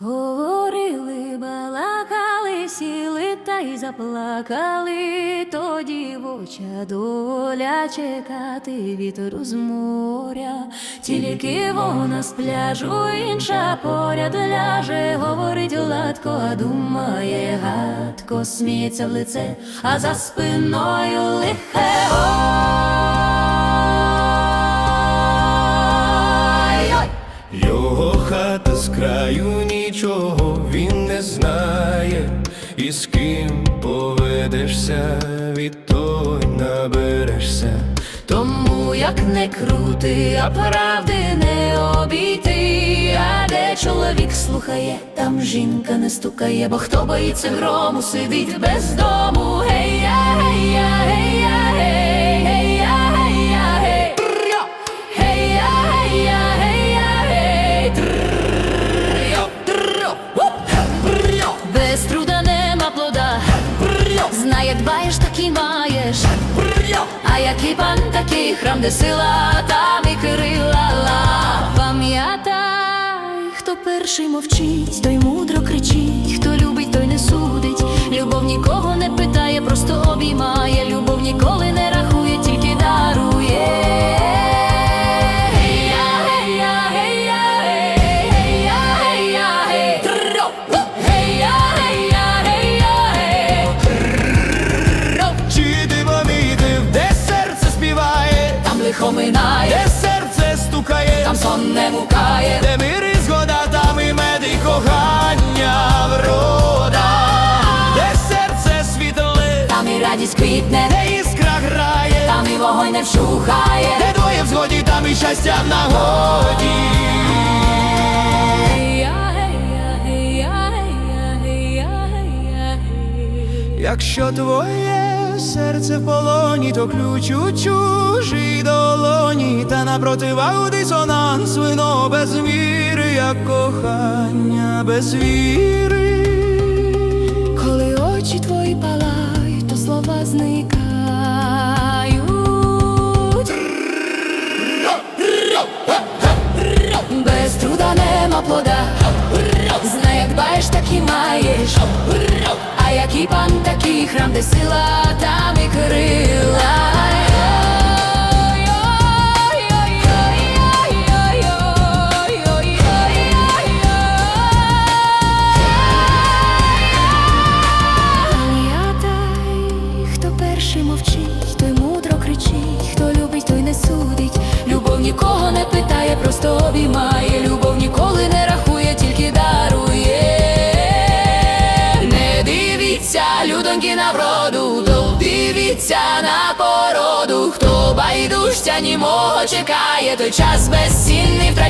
Говорили, балакали, сіли та й заплакали, тоді вовча доля чекати вітру з моря, тільки вона з пляжу, інша поряд ляже, говорить гладко, а думає гадко, сміється в лице, а за спиною лихе. І з ким поведешся, від той наберешся. Тому як не крути, а правди не обійти. А де чоловік слухає, там жінка не стукає, бо хто боїться грому, сидить без дому. Гей-я, гей-я, гей, А який пан, такий храм, де сила, там і крила. Пам'ятай, хто перший мовчить, той мудро кричить, хто любить, той не судить. Любов нікого не питає, просто обіймає. Любов ніколи не рахує, тільки дарує. Лихо минає, де серце стукає, там сон не мукає. де мир і згода, там і мед і кохання врода, де серце світле, Там і радість квітне, де іскра грає, там і вогонь не вщухає. де двоє в згоді, там і щастя в нагоді. Якщо твоє серце в полоні, то ключ у чужій долоні, та напротивав дисонанс, вино без віри, як кохання без віри. Коли очі твої палають, то слова зникають. Без труда нема плода. Знай, як дбаєш, так і маєш. А який пан, такий храм, де сила, нікого не питає, просто обіймає. Любов ніколи не рахує, тільки дарує. Не дивіться, людоньки на вроду, то дивіться на породу. Хто байдужця німого чекає, той час безцінний втрачає,